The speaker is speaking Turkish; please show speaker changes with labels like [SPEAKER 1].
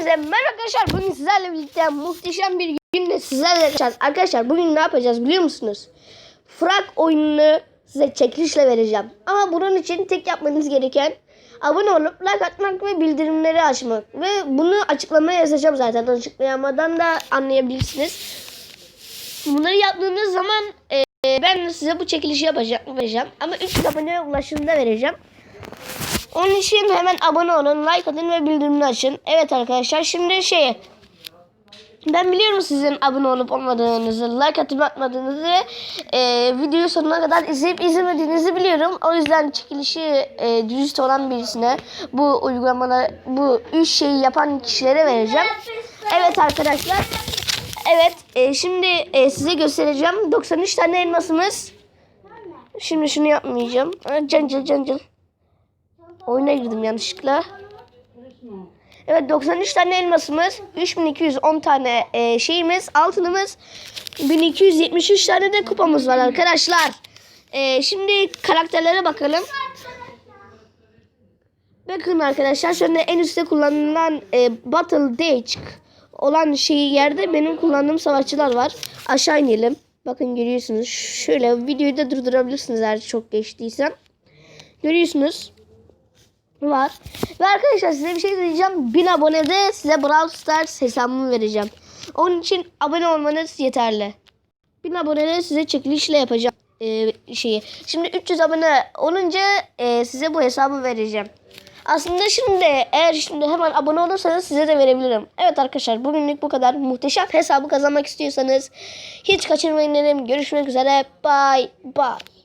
[SPEAKER 1] Hepinize merhaba arkadaşlar. Bugün sizlerle birlikte muhteşem bir günle sizlerle arkadaşlar. Arkadaşlar bugün ne yapacağız biliyor musunuz? Frag oyununu size çekilişle vereceğim. Ama bunun için tek yapmanız gereken abone olup like atmak ve bildirimleri açmak. Ve bunu açıklamaya yazacağım zaten. Açıklayamadan da anlayabilirsiniz. Bunları yaptığınız zaman e, ben size bu çekilişi yapacağım. Ama 3 aboneye ulaşımda vereceğim. Onun için hemen abone olun, like atın ve bildirimleri açın. Evet arkadaşlar şimdi şey ben biliyorum sizin abone olup olmadığınızı, like atıp atmadığınızı, e, videoyu sonuna kadar izleyip izlemediğinizi biliyorum. O yüzden çekilişi e, dürüst olan birisine bu uygulamalar, bu üç şeyi yapan kişilere vereceğim. Evet arkadaşlar. Evet e, şimdi e, size göstereceğim. 93 tane elmasımız. Şimdi şunu yapmayacağım. Cancıl cancıl. Oyuna girdim yanlışlıkla. Evet 93 tane elmasımız, 3210 tane e, şeyimiz, altınımız, 1273 tane de kupamız var arkadaşlar. E, şimdi karakterlere bakalım. Bakın arkadaşlar şöyle en üstte kullanılan e, Battle Dage olan şeyi yerde benim kullandığım savaşçılar var. Aşağı inelim. Bakın görüyorsunuz. Şöyle videoyu da durdurabilirsiniz eğer çok geçtiysem. Görüyorsunuz var. Ve arkadaşlar size bir şey diyeceğim. 1000 abonede size Brawl Stars hesabımı vereceğim. Onun için abone olmanız yeterli. 1000 abonede size çekilişle yapacağım e, şeyi. Şimdi 300 abone olunca e, size bu hesabı vereceğim. Aslında şimdi eğer şimdi hemen abone olursanız size de verebilirim. Evet arkadaşlar bugünlük bu kadar. Muhteşem hesabı kazanmak istiyorsanız hiç kaçırmayın derim. Görüşmek üzere. Bye bye.